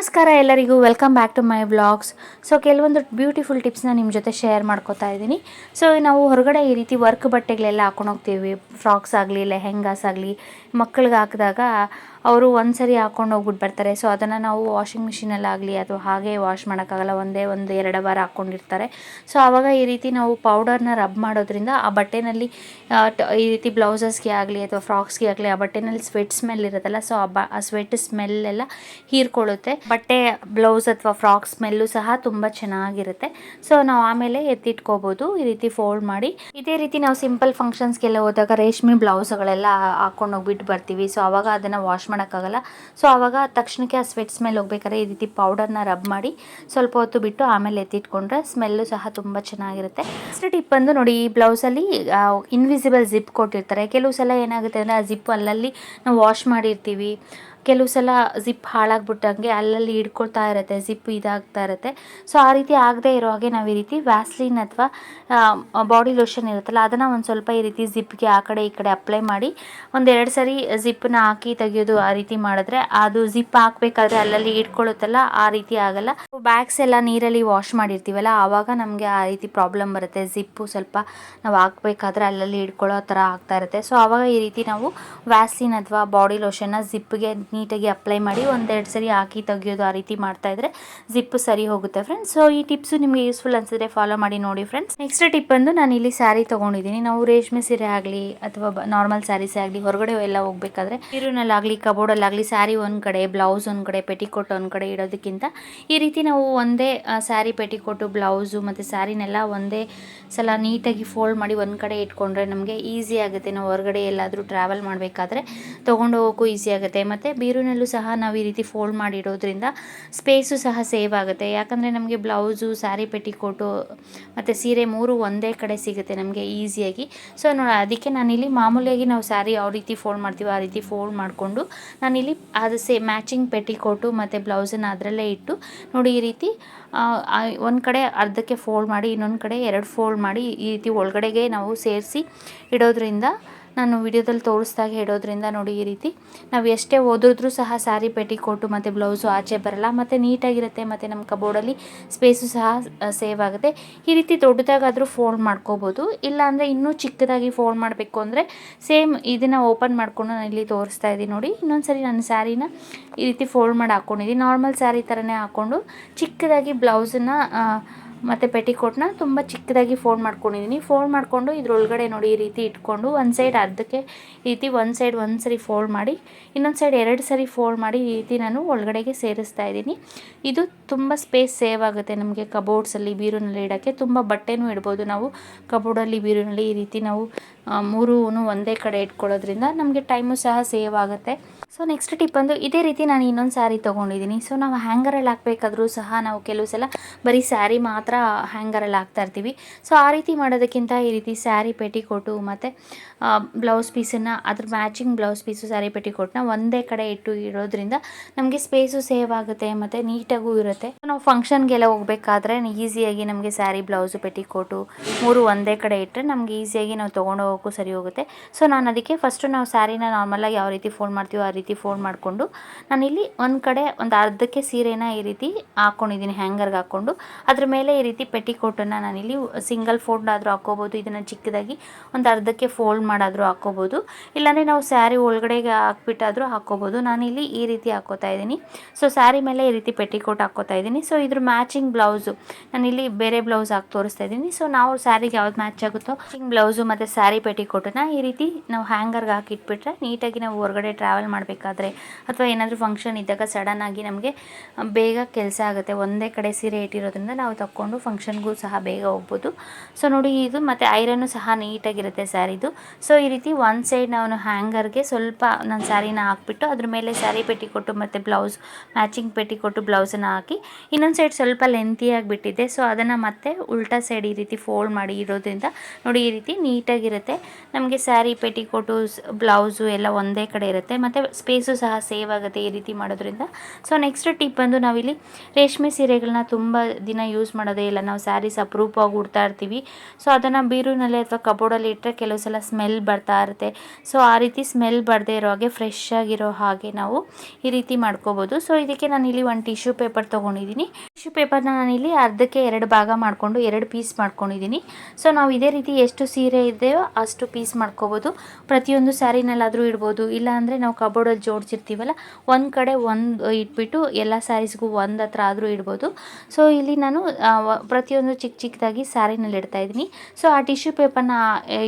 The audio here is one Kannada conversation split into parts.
ನಮಸ್ಕಾರ ಎಲ್ಲರಿಗೂ. Welcome back to my vlogs so ಕೆಲವೊಂದು ಬ್ಯೂಟಿಫುಲ್ ಟಿಪ್ಸ್ನ ನಿಮ್ಮ ಜೊತೆ ಶೇರ್ ಮಾಡ್ಕೋತಾ ಇದ್ದೀನಿ. ಸೊ ನಾವು ಹೊರಗಡೆ ಈ ರೀತಿ ವರ್ಕ್ ಬಟ್ಟೆಗಳೆಲ್ಲ ಹಾಕೊಂಡು ಹೋಗ್ತೀವಿ. ಫ್ರಾಕ್ಸ್ ಆಗಲಿ, ಲೆಹೆಂಗಾಸ್ ಆಗಲಿ, ಮಕ್ಕಳಿಗೆ ಹಾಕಿದಾಗ ಅವರು ಒಂದು ಸರಿ ಹಾಕೊಂಡು ಹೋಗ್ಬಿಟ್ಟು ಬರ್ತಾರೆ. ಸೊ ಅದನ್ನು ನಾವು ವಾಷಿಂಗ್ ಮಿಷಿನಲ್ಲಾಗಲಿ ಅಥವಾ ಹಾಗೆ ವಾಶ್ ಮಾಡೋಕ್ಕಾಗಲ್ಲ. ಒಂದೇ ಒಂದು ಎರಡು ವಾರ ಹಾಕ್ಕೊಂಡಿರ್ತಾರೆ ಸೊ ಆವಾಗ ಈ ರೀತಿ ನಾವು ಪೌಡರ್ನ ರಬ್ ಮಾಡೋದ್ರಿಂದ ಆ ಬಟ್ಟೆನಲ್ಲಿ ಈ ರೀತಿ ಬ್ಲೌಸಸ್ಗೆ ಆಗಲಿ ಅಥವಾ ಫ್ರಾಕ್ಸ್ಗೆ ಆಗಲಿ ಆ ಬಟ್ಟೆನಲ್ಲಿ ಸ್ವೆಟ್ ಸ್ಮೆಲ್ ಇರುತ್ತಲ್ಲ ಸೊ ಆ ಬ, ಆ ಸ್ವೆಟ್ ಸ್ಮೆಲ್ ಎಲ್ಲ ಹೀರ್ಕೊಳ್ಳುತ್ತೆ. ಬಟ್ಟೆ ಬ್ಲೌಸ್ ಅಥವಾ ಫ್ರಾಕ್ ಸ್ಮೆಲ್ಲು ಸಹ ತುಂಬ ಚೆನ್ನಾಗಿರುತ್ತೆ. ಸೊ ನಾವು ಆಮೇಲೆ ಎತ್ತಿಟ್ಕೋಬೋದು. ಈ ರೀತಿ ಫೋಲ್ಡ್ ಮಾಡಿ. ಇದೇ ರೀತಿ ನಾವು ಸಿಂಪಲ್ ಫಂಕ್ಷನ್ಸ್ಗೆಲ್ಲ ಹೋದಾಗ ರೇಷ್ಮೆ ಬ್ಲೌಸ್ಗಳೆಲ್ಲ ಹಾಕೊಂಡು ಹೋಗ್ಬಿಟ್ಟು ಬರ್ತೀವಿ. ಸೊ ಆವಾಗ ಅದನ್ನು ವಾಶ್ ಮಾಡೋಕ್ಕಾಗಲ್ಲ. ಸೊ ಆವಾಗ ತಕ್ಷಣಕ್ಕೆ ಆ ಸ್ವೆಟ್ ಸ್ಮೆಲ್ ಹೋಗ್ಬೇಕಾದ್ರೆ ಈ ರೀತಿ ಪೌಡರ್ನ ರಬ್ ಮಾಡಿ ಸ್ವಲ್ಪ ಹೊತ್ತು ಬಿಟ್ಟು ಆಮೇಲೆ ಎತ್ತಿಟ್ಕೊಂಡ್ರೆ ಸ್ಮೆಲ್ಲು ಸಹ ತುಂಬ ಚೆನ್ನಾಗಿರುತ್ತೆ. ನೆಕ್ಸ್ಟ್ ಟಿಪ್ ಬಂದು ನೋಡಿ, ಈ ಬ್ಲೌಸಲ್ಲಿ ಇನ್ವಿಸಿಬಲ್ ಜಿಪ್ ಕೊಟ್ಟಿರ್ತಾರೆ. ಕೆಲವು ಸಲ ಏನಾಗುತ್ತೆ ಅಂದರೆ ಆ ಜಿಪ್ ಅಲ್ಲಲ್ಲಿ ನಾವು ವಾಶ್ ಮಾಡಿರ್ತೀವಿ. ಕೆಲವು ಸಲ ಜಿಪ್ ಹಾಳಾಗ್ಬಿಟ್ಟಂಗೆ ಅಲ್ಲಲ್ಲಿ ಹಿಡ್ಕೊಳ್ತಾ ಇರುತ್ತೆ, ಜಿಪ್ ಇದಾಗ್ತಾ ಇರುತ್ತೆ. ಸೊ ಆ ರೀತಿ ಆಗದೆ ಇರೋ ಹಾಗೆ ನಾವು ಈ ರೀತಿ ವ್ಯಾಸ್ಲಿನ್ ಅಥವಾ ಬಾಡಿ ಲೋಷನ್ ಇರುತ್ತಲ್ಲ, ಅದನ್ನು ಒಂದು ಸ್ವಲ್ಪ ಈ ರೀತಿ ಜಿಪ್ಗೆ ಆ ಕಡೆ ಈ ಕಡೆ ಅಪ್ಲೈ ಮಾಡಿ, ಒಂದೆರಡು ಸರಿ ಜಿಪ್ಪನ್ನ ಹಾಕಿ ತೆಗೆಯೋದು ಆ ರೀತಿ ಮಾಡಿದ್ರೆ ಅದು ಜಿಪ್ ಹಾಕಬೇಕಾದ್ರೆ ಅಲ್ಲಲ್ಲಿ ಹಿಡ್ಕೊಳ್ಳುತ್ತಲ್ಲ ಆ ರೀತಿ ಆಗಲ್ಲ. ಬ್ಯಾಗ್ಸ್ ಎಲ್ಲ ನೀರಲ್ಲಿ ವಾಶ್ ಮಾಡಿರ್ತೀವಲ್ಲ, ಆವಾಗ ನಮಗೆ ಆ ರೀತಿ ಪ್ರಾಬ್ಲಮ್ ಬರುತ್ತೆ. ಜಿಪ್ಪು ಸ್ವಲ್ಪ ನಾವು ಹಾಕ್ಬೇಕಾದ್ರೆ ಅಲ್ಲಲ್ಲಿ ಹಿಡ್ಕೊಳ್ಳೋ ಥರ ಆಗ್ತಾ ಇರುತ್ತೆ. ಸೊ ಆವಾಗ ಈ ರೀತಿ ನಾವು ವ್ಯಾಸ್ಲಿನ್ ಅಥವಾ ಬಾಡಿ ಲೋಷನ್ನ ಜಿಪ್ಗೆ ನೀಟಾಗಿ ಅಪ್ಲೈ ಮಾಡಿ ಒಂದೆರಡು ಸರಿ ಹಾಕಿ ತೆಗಿಯೋದು ಆ ರೀತಿ ಮಾಡ್ತಾ ಇದ್ರೆ ಜಿಪ್ಪು ಸರಿ ಹೋಗುತ್ತೆ ಫ್ರೆಂಡ್ಸ್ ಸೊ ಈ ಟಿಪ್ಸು ನಿಮಗೆ ಯೂಸ್ಫುಲ್ ಅನಿಸಿದ್ರೆ ಫಾಲೋ ಮಾಡಿ ನೋಡಿ ಫ್ರೆಂಡ್ಸ್ ನೆಕ್ಸ್ಟ್ ಟಿಪ್ ಬಂದು ನಾನು ಇಲ್ಲಿ ಸ್ಯಾರಿ ತೊಗೊಂಡಿದ್ದೀನಿ. ನಾವು ರೇಷ್ಮೆ ಸೀರೆ ಆಗಲಿ ಅಥವಾ ನಾರ್ಮಲ್ ಸ್ಯಾರೀಸೇ ಆಗಲಿ ಹೊರಗಡೆ ಎಲ್ಲ ಹೋಗಬೇಕಾದ್ರೆ ನೀರಿನಲ್ಲಾಗಲಿ ಕಬೋರ್ಡಲ್ಲಾಗಲಿ ಸ್ಯಾರಿ ಒಂದು ಕಡೆ ಬ್ಲೌಸ್ ಒಂದು ಕಡೆ ಪೆಟಿಕೋಟ್ ಒಂದು ಕಡೆ ಇಡೋದಕ್ಕಿಂತ ಈ ರೀತಿ ನಾವು ಒಂದೇ ಸ್ಯಾರಿ ಪೆಟಿಕೋಟು ಬ್ಲೌಸು ಮತ್ತು ಸ್ಯಾರಿನೆಲ್ಲ ಒಂದೇ ಸಲ ನೀಟಾಗಿ ಫೋಲ್ಡ್ ಮಾಡಿ ಒಂದು ಕಡೆ ಇಟ್ಕೊಂಡ್ರೆ ನಮಗೆ ಈಸಿ ಆಗುತ್ತೆ. ನಾವು ಹೊರಗಡೆ ಎಲ್ಲಾದರೂ ಟ್ರಾವೆಲ್ ಮಾಡಬೇಕಾದ್ರೆ ತೊಗೊಂಡು ಹೋಗೋಕ್ಕೂ ಈಸಿ ಆಗುತ್ತೆ. ಮತ್ತು ಬೀರುನಲ್ಲೂ ಸಹ ನಾವು ಈ ರೀತಿ ಫೋಲ್ಡ್ ಮಾಡಿ ಇಡೋದ್ರಿಂದ ಸ್ಪೇಸು ಸಹ ಸೇವ್ ಆಗುತ್ತೆ. ಯಾಕಂದರೆ ನಮಗೆ ಬ್ಲೌಸು ಸ್ಯಾರಿ ಪೆಟಿಕೋಟು ಮತ್ತು ಸೀರೆ ಮೂರು ಒಂದೇ ಕಡೆ ಸಿಗುತ್ತೆ ನಮಗೆ ಈಸಿಯಾಗಿ ಸೊ ನೋಡಿ, ಅದಕ್ಕೆ ನಾನಿಲ್ಲಿ ಮಾಮೂಲಿಯಾಗಿ ನಾವು ಸ್ಯಾರಿ ಯಾವ ರೀತಿ ಫೋಲ್ಡ್ ಮಾಡ್ತೀವೋ ಆ ರೀತಿ ಫೋಲ್ಡ್ ಮಾಡಿಕೊಂಡು ನಾನಿಲ್ಲಿ ಅದು ಸೇ ಮ್ಯಾಚಿಂಗ್ ಪೆಟಿಕೋಟು ಮತ್ತು ಬ್ಲೌಸನ್ನು ಅದರಲ್ಲೇ ಇಟ್ಟು ನೋಡಿ ಈ ರೀತಿ ಒಂದು ಕಡೆ ಅರ್ಧಕ್ಕೆ ಫೋಲ್ಡ್ ಮಾಡಿ ಇನ್ನೊಂದು ಕಡೆ ಎರಡು ಫೋಲ್ಡ್ ಮಾಡಿ ಈ ರೀತಿ ಒಳಗಡೆಗೆ ನಾವು ಸೇರಿಸಿ ಇಡೋದ್ರಿಂದ ನಾನು ವಿಡಿಯೋದಲ್ಲಿ ತೋರಿಸ್ದಾಗ ಹೇಳೋದ್ರಿಂದ ನೋಡಿ ಈ ರೀತಿ. ನಾವು ಎಷ್ಟೇ ಓದಿದ್ರೂ ಸಹ ಸ್ಯಾರಿ ಕೊಟ್ಟು ಮತ್ತು ಬ್ಲೌಸು ಆಚೆ ಬರಲ್ಲ. ಮತ್ತು ನೀಟಾಗಿರುತ್ತೆ, ಮತ್ತು ನಮ್ಮ ಕಬೋರ್ಡಲ್ಲಿ ಸ್ಪೇಸು ಸಹ ಸೇವ್ ಆಗುತ್ತೆ. ಈ ರೀತಿ ದೊಡ್ಡದಾಗಾದರೂ ಫೋಲ್ಡ್ ಮಾಡ್ಕೋಬೋದು. ಇಲ್ಲಾಂದರೆ ಇನ್ನೂ ಚಿಕ್ಕದಾಗಿ ಫೋಲ್ಡ್ ಮಾಡಬೇಕು ಅಂದರೆ ಸೇಮ್ ಇದನ್ನು ಓಪನ್ ಮಾಡಿಕೊಂಡು ನಾನು ಇಲ್ಲಿ ತೋರಿಸ್ತಾ ಇದ್ದೀನಿ ನೋಡಿ. ಇನ್ನೊಂದು ಸರಿ ನನ್ನ ಸ್ಯಾರಿನ ಈ ರೀತಿ ಫೋಲ್ಡ್ ಮಾಡಿ ಹಾಕ್ಕೊಂಡಿದ್ದೀನಿ ನಾರ್ಮಲ್ ಸ್ಯಾರಿ ಥರನೇ ಹಾಕ್ಕೊಂಡು ಚಿಕ್ಕದಾಗಿ ಬ್ಲೌಸನ್ನು ಮತ್ತು ಪೆಟಿಕೋಟ್ನ ತುಂಬ ಚಿಕ್ಕದಾಗಿ ಫೋಲ್ಡ್ ಮಾಡ್ಕೊಂಡಿದ್ದೀನಿ ಫೋಲ್ಡ್ ಮಾಡಿಕೊಂಡು ಇದ್ರೊಳಗಡೆ ನೋಡಿ ಈ ರೀತಿ ಇಟ್ಕೊಂಡು ಒಂದು ಸೈಡ್ ಅರ್ಧಕ್ಕೆ ಈ ರೀತಿ ಒಂದು ಸೈಡ್ ಒಂದು ಸರಿ ಫೋಲ್ಡ್ ಮಾಡಿ, ಇನ್ನೊಂದು ಸೈಡ್ ಎರಡು ಸರಿ ಫೋಲ್ಡ್ ಮಾಡಿ ಈ ರೀತಿ ನಾನು ಒಳಗಡೆಗೆ ಸೇರಿಸ್ತಾ ಇದ್ದೀನಿ. ಇದು ತುಂಬ ಸ್ಪೇಸ್ ಸೇವ್ ಆಗುತ್ತೆ ನಮಗೆ ಕಬೋರ್ಡ್ಸಲ್ಲಿ ಬೀರುನಲ್ಲಿ ಇಡೋಕ್ಕೆ. ತುಂಬ ಬಟ್ಟೆನೂ ಇಡ್ಬೋದು ನಾವು. ಕಬೋರ್ಡಲ್ಲಿ ಬೀರುನಲ್ಲಿ ಈ ರೀತಿ ನಾವು ಮೂರೂ ಒಂದೇ ಕಡೆ ಇಟ್ಕೊಳ್ಳೋದ್ರಿಂದ ನಮಗೆ ಟೈಮು ಸಹ ಸೇವ್ ಆಗುತ್ತೆ. ಸೊ ನೆಕ್ಸ್ಟ್ ಟಿಪ್ ಬಂದು ಇದೇ ರೀತಿ ನಾನು ಇನ್ನೊಂದು ಸ್ಯಾರಿ ತೊಗೊಂಡಿದ್ದೀನಿ. ಸೊ ನಾವು ಹ್ಯಾಂಗರಲ್ಲಿ ಹಾಕಬೇಕಾದ್ರೂ ಸಹ ನಾವು ಕೆಲವು ಸಲ ಬರೀ ಸ್ಯಾರಿ ಮಾತ್ರ ಹ್ಯಾಂಗರಲ್ಲಿ ಹಾಕ್ತಾ ಇರ್ತೀವಿ. ಸೊ ಆ ರೀತಿ ಮಾಡೋದಕ್ಕಿಂತ ಈ ರೀತಿ ಸ್ಯಾರಿ ಪೆಟಿಕೋಟು ಮತ್ತು ಬ್ಲೌಸ್ ಪೀಸನ್ನು ಅದ್ರ ಮ್ಯಾಚಿಂಗ್ ಬ್ಲೌಸ್ ಪೀಸು ಸ್ಯಾರಿ ಪೆಟಿಕೋಟ್ನ ಒಂದೇ ಕಡೆ ಇಟ್ಟು ಇಡೋದ್ರಿಂದ ನಮಗೆ ಸ್ಪೇಸು ಸೇವ್ ಆಗುತ್ತೆ ಮತ್ತು ನೀಟಾಗೂ ಇರುತ್ತೆ. ನಾವು ಫಂಕ್ಷನ್ಗೆಲ್ಲ ಹೋಗ್ಬೇಕಾದ್ರೆ ಈಸಿಯಾಗಿ ನಮಗೆ ಸ್ಯಾರಿ ಬ್ಲೌಸು ಪೆಟಿಕೋಟು ಮೂರು ಒಂದೇ ಕಡೆ ಇಟ್ಟರೆ ನಮಗೆ ಈಸಿಯಾಗಿ ನಾವು ತೊಗೊಂಡು ಹೋಗೋಕ್ಕೂ ಸರಿ ಹೋಗುತ್ತೆ. ಸೊ ನಾನು ಅದಕ್ಕೆ ಫಸ್ಟು ನಾವು ಸ್ಯಾರಿನ ನಾರ್ಮಲಾಗಿ ಯಾವ ರೀತಿ ಫೋಲ್ಡ್ ಮಾಡ್ತೀವೋ ಆ ರೀತಿ ಫೋಲ್ಡ್ ಮಾಡಿಕೊಂಡು ನಾನಿಲ್ಲಿ ಒಂದು ಕಡೆ ಒಂದು ಅರ್ಧಕ್ಕೆ ಸೀರೆನ ಈ ರೀತಿ ಹಾಕ್ಕೊಂಡಿದ್ದೀನಿ ಹ್ಯಾಂಗರ್ಗೆ ಹಾಕ್ಕೊಂಡು. ಅದ್ರ ಮೇಲೆ ಈ ರೀತಿ ಪೆಟಿಕೋಟನ್ನು ನಾನಿಲ್ಲಿ ಸಿಂಗಲ್ ಫೋಲ್ಡ್ ಆದರೂ ಹಾಕ್ಕೋಬೋದು, ಇದನ್ನು ಚಿಕ್ಕದಾಗಿ ಒಂದು ಅರ್ಧಕ್ಕೆ ಫೋಲ್ಡ್ ಮಾಡಾದರೂ ಹಾಕ್ಕೋಬೋದು. ಇಲ್ಲಾಂದರೆ ನಾವು ಸ್ಯಾರಿ ಒಳಗಡೆಗೆ ಹಾಕ್ಬಿಟ್ಟಾದರೂ ಹಾಕ್ಕೋಬೋದು. ನಾನಿಲ್ಲಿ ಈ ರೀತಿ ಹಾಕೋತಾ ಇದ್ದೀನಿ ಸೊ ಸ್ಯಾರಿ ಮೇಲೆ ಈ ರೀತಿ ಪೆಟಿಕೋಟ್ ಹಾಕ್ಕೋತಾ ಇದ್ದೀನಿ ಸೊ ಇದ್ರ ಮ್ಯಾಚಿಂಗ್ ಬ್ಲೌಸು ನಾನಿಲ್ಲಿ ಬೇರೆ ಬ್ಲೌಸ್ ಹಾಕಿ ತೋರಿಸ್ತಾ ಇದ್ದೀನಿ ಸೊ ನಾವು ಸ್ಯಾರಿಗೆ ಯಾವ್ದು ಮ್ಯಾಚ್ ಆಗುತ್ತೋ ಮ್ಯಾಚಿಂಗ್ ಬ್ಲೌಸು ಮತ್ತು ಸ್ಯಾರಿ ಪೆಟಿಕೋಟನ್ನು ಈ ರೀತಿ ನಾವು ಹ್ಯಾಂಗರ್ಗೆ ಹಾಕಿ ಇಟ್ಬಿಟ್ರೆ ನೀಟಾಗಿ ನಾವು ಹೊರಗಡೆ ಟ್ರಾವೆಲ್ ಮಾಡಬೇಕಾದ್ರೆ ಅಥವಾ ಏನಾದರೂ ಫಂಕ್ಷನ್ ಇದ್ದಾಗ ಸಡನ್ ಆಗಿ ನಮಗೆ ಬೇಗ ಕೆಲಸ ಆಗುತ್ತೆ. ಒಂದೇ ಕಡೆ ಸೀರೆ ಇಟ್ಟಿರೋದ್ರಿಂದ ನಾವು ತಕ್ಕೊಂಡು ಫಂಕ್ಷನ್ಗೂ ಸಹ ಬೇಗ ಹೋಗ್ಬೋದು. ಸೊ ನೋಡಿ ಇದು ಮತ್ತು ಐರನ್ನು ಸಹ ನೀಟಾಗಿರುತ್ತೆ ಸ್ಯಾರಿದು ಸೊ ಈ ರೀತಿ ಒಂದು ಸೈಡ್ ನಾವು ಹ್ಯಾಂಗರ್ಗೆ ಸ್ವಲ್ಪ ನಾನು ಸ್ಯಾರಿನ ಹಾಕ್ಬಿಟ್ಟು ಅದ್ರ ಮೇಲೆ ಸ್ಯಾರಿ ಪೆಟ್ಟಿಕೊಟ್ಟು ಮತ್ತು ಬ್ಲೌಸ್ ಮ್ಯಾಚಿಂಗ್ ಪೆಟ್ಟಿಕೊಟ್ಟು ಬ್ಲೌಸನ್ನು ಹಾಕಿ, ಇನ್ನೊಂದು ಸೈಡ್ ಸ್ವಲ್ಪ ಲೆಂತಿಯಾಗಿ ಬಿಟ್ಟಿದ್ದೆ. ಸೊ ಅದನ್ನು ಮತ್ತೆ ಉಲ್ಟಾ ಸೈಡ್ ಈ ರೀತಿ ಫೋಲ್ಡ್ ಮಾಡಿ ಇರೋದ್ರಿಂದ ನೋಡಿ ಈ ರೀತಿ ನೀಟಾಗಿರುತ್ತೆ. ಇರುತ್ತೆ. ನಮಗೆ ಸ್ಯಾರಿ ಪೆಟಿಕೋಟು ಬ್ಲೌಸು ಎಲ್ಲ ಒಂದೇ ಕಡೆ ಇರುತ್ತೆ. ಮತ್ತು ಸ್ಪೇಸು ಸಹ ಸೇವ್ ಆಗುತ್ತೆ ಈ ರೀತಿ ಮಾಡೋದ್ರಿಂದ. ಸೊ ನೆಕ್ಸ್ಟ್ ಟಿಪ್ ಬಂದು ನಾವಿಲ್ಲಿ ರೇಷ್ಮೆ ಸೀರೆಗಳನ್ನ ತುಂಬ ದಿನ ಯೂಸ್ ಮಾಡೋದೇ ಇಲ್ಲ. ನಾವು ಸ್ಯಾರೀಸ್ ಅಪರೂಪವಾಗಿ ಉಡ್ತಾ ಇರ್ತೀವಿ. ಸೊ ಅದನ್ನು ಬೀರುನಲ್ಲಿ ಅಥವಾ ಕಬೋರ್ಡಲ್ಲಿ ಇಟ್ಟರೆ ಕೆಲವು ಸಲ ಸ್ಮೆಲ್ ಬರ್ತಾ ಇರುತ್ತೆ. ಸೊ ಆ ರೀತಿ ಸ್ಮೆಲ್ ಬರದೇ ಇರೋ ಹಾಗೆ ಫ್ರೆಶ್ ಆಗಿರೋ ಹಾಗೆ ನಾವು ಈ ರೀತಿ ಮಾಡ್ಕೋಬೋದು. ಸೊ ಇದಕ್ಕೆ ನಾನು ಇಲ್ಲಿ ಒಂದು ಟಿಶ್ಯೂ ಪೇಪರ್ ತೊಗೊಂಡಿದ್ದೀನಿ ಟಿಶ್ಯೂ ಪೇಪರ್ನ ನಾನು ಇಲ್ಲಿ ಅರ್ಧಕ್ಕೆ ಎರಡು ಭಾಗ ಮಾಡಿಕೊಂಡು ಎರಡು ಪೀಸ್ ಮಾಡ್ಕೊಂಡಿದ್ದೀನಿ ಸೊ ನಾವು ಇದೇ ರೀತಿ ಎಷ್ಟು ಸೀರೆ ಇದೆಯೋ ಅಷ್ಟು ಪೀಸ್ ಮಾಡ್ಕೋಬೋದು. ಪ್ರತಿಯೊಂದು ಸ್ಯಾರಿನಲ್ಲಾದರೂ ಇಡ್ಬೋದು. ಇಲ್ಲ ಅಂದರೆ ನಾವು ಕಬೋರ್ಡಲ್ಲಿ ಜೋಡಿಸಿರ್ತೀವಲ್ಲ, ಒಂದು ಕಡೆ ಒಂದು ಇಟ್ಬಿಟ್ಟು ಎಲ್ಲ ಸ್ಯಾರೀಸ್ಗೂ ಒಂದು ಹತ್ರ ಆದರೂ ಇಡ್ಬೋದು. ಸೊ ಇಲ್ಲಿ ನಾನು ಪ್ರತಿಯೊಂದು ಚಿಕ್ಕ ಚಿಕ್ಕದಾಗಿ ಸ್ಯಾರಿನಲ್ಲಿ ಇಡ್ತಾ ಇದ್ದೀನಿ. ಸೊ ಆ ಟಿಶ್ಯೂ ಪೇಪರ್ನ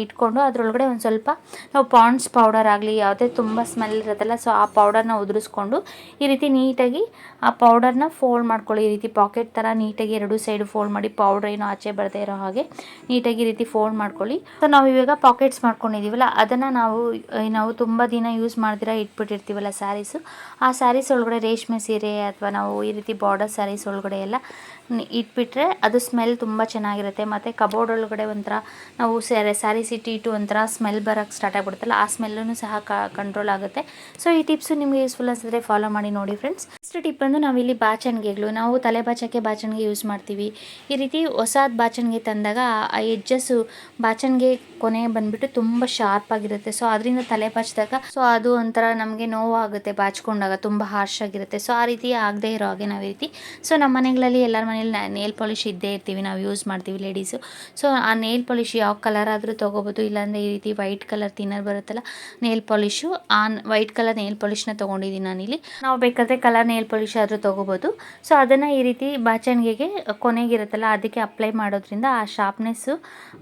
ಇಟ್ಕೊಂಡು ಅದರೊಳಗಡೆ ಒಂದು ಸ್ವಲ್ಪ ನಾವು ಪಾಂಡ್ಸ್ ಪೌಡರ್ ಆಗಲಿ, ಯಾವುದೇ ತುಂಬ ಸ್ಮೆಲ್ ಇರುತ್ತಲ್ಲ, ಸೊ ಆ ಪೌಡರ್ನ ಉದುರಿಸ್ಕೊಂಡು ಈ ರೀತಿ ನೀಟಾಗಿ ಆ ಪೌಡರ್ನ ಫೋಲ್ಡ್ ಮಾಡ್ಕೊಳ್ಳಿ. ಈ ರೀತಿ ಪಾಕೆಟ್ ಥರ ನೀಟಾಗಿ ಎರಡು ಸೈಡ್ ಫೋಲ್ಡ್ ಮಾಡಿ, ಪೌಡ್ರ್ ಏನೋ ಆಚೆ ಬರದೇ ಇರೋ ಹಾಗೆ ನೀಟಾಗಿ ಈ ರೀತಿ ಫೋಲ್ಡ್ ಮಾಡ್ಕೊಳ್ಳಿ. ಸೊ ನಾವು ಇವಾಗ ಪಾಕೆಟ್ಸ್ ಮಾಡ್ಕೊಂಡಿದ್ದೀವಲ್ಲ ಅದನ್ನು ನಾವು ನಾವು ತುಂಬ ದಿನ ಯೂಸ್ ಮಾಡ್ದಿರ ಇಟ್ಬಿಟ್ಟಿರ್ತೀವಲ್ಲ ಸ್ಯಾರೀಸು ಆ ಸ್ಯಾರೀಸ್ ಒಳಗಡೆ ರೇಷ್ಮೆ ಸೀರೆ ಅಥವಾ ನಾವು ಈ ರೀತಿ ಬಾರ್ಡರ್ ಸ್ಯಾರೀಸ್ ಒಳಗಡೆ ಎಲ್ಲ ಇಟ್ಬಿಟ್ರೆ ಅದು ಸ್ಮೆಲ್ ತುಂಬ ಚೆನ್ನಾಗಿರುತ್ತೆ. ಮತ್ತು ಕಬೋರ್ಡ್ ಒಳಗಡೆ ಒಂಥರ ನಾವು ಸ್ಯಾರಿ ಸ್ಯಾರೀಸ್ ಇಟ್ಟು ಒಂಥರ ಸ್ಮೆಲ್ ಬರೋಕ್ಕೆ ಸ್ಟಾರ್ಟ್ ಆಗಿಬಿಡುತ್ತಲ್ಲ, ಆ ಸ್ಮೆಲ್ಲೂ ಸಹ ಕಂಟ್ರೋಲ್ ಆಗುತ್ತೆ. ಸೊ ಈ ಟಿಪ್ಸು ನಿಮಗೆ ಯೂಸ್ಫುಲ್ ಅನ್ಸಿದ್ರೆ ಫಾಲೋ ಮಾಡಿ ನೋಡಿ ಫ್ರೆಂಡ್ಸ್ ನೆಕ್ಸ್ಟ್ ಟಿಪ್ ಬಂದು ನಾವಿಲ್ಲಿ ಬಾಚಣಿಗೆಗಳು. ನಾವು ತಲೆ ಬಾಚಕ್ಕೆ ಬಾಚಣಿಗೆ ಯೂಸ್ ಮಾಡ್ತೀವಿ. ಈ ರೀತಿ ಹೊಸಾದ ಬಾಚಣಿಗೆ ತಂದಾಗ ಆ ಎಜ್ಜಸ್ಸು ಬಾಚಣಿಗೆ ಕೊನೆ ಬಂದ್ಬಿಟ್ಟು ತುಂಬ ಶಾರ್ಪ್ ಆಗಿರುತ್ತೆ. ಸೊ ಅದರಿಂದ ತಲೆ ಬಾಚಿದಾಗ ಸೊ ಅದು ಒಂಥರ ನಮಗೆ ನೋವಾಗುತ್ತೆ, ಬಾಚ್ಕೊಂಡಾಗ ತುಂಬ ಹಾರ್ಶ್ ಆಗಿರುತ್ತೆ. ಸೊ ಆ ರೀತಿ ಆಗದೆ ಇರೋ ಹಾಗೆ ನಾವು ಈ ರೀತಿ. ಸೊ ನಮ್ಮ ಮನೆಗಳಲ್ಲಿ ಎಲ್ಲರ ಮನೇಲಿ ನೇಲ್ ಪಾಲಿಶ್ ಇದ್ದೇ ಇರ್ತೀವಿ, ನಾವು ಯೂಸ್ ಮಾಡ್ತೀವಿ ಲೇಡೀಸು ಸೊ ಆ ನೇಲ್ ಪಾಲಿಶ್ ಯಾವ ಕಲರ್ ಆದರೂ ತೊಗೋಬೋದು, ಇಲ್ಲಾಂದರೆ ಈ ರೀತಿ ವೈಟ್ ಕಲರ್ ತಿನ್ನರ್ ಬರುತ್ತಲ್ಲ ನೇಲ್ ಪಾಲಿಶು ಆ ವೈಟ್ ಕಲರ್ ನೇಲ್ ಪಾಲಿಶ್ನ ತೊಗೊಂಡಿದ್ದೀನಿ ನಾನಿಲ್ಲಿ ನಾವು ಬೇಕಾದರೆ ಕಲರ್ ನೇಲ್ ಪಾಲಿಶ್ ಆದರೂ ತೊಗೋಬೋದು. ಸೊ ಅದನ್ನು ಈ ರೀತಿ ಬಾಚಣಿಗೆಗೆ ಕೊನೆಗಿರುತ್ತಲ್ಲ ಅದಕ್ಕೆ ಅಪ್ಲೈ ಮಾಡೋದ್ರಿಂದ ಆ ಶಾರ್ಪ್ನೆಸ್ಸು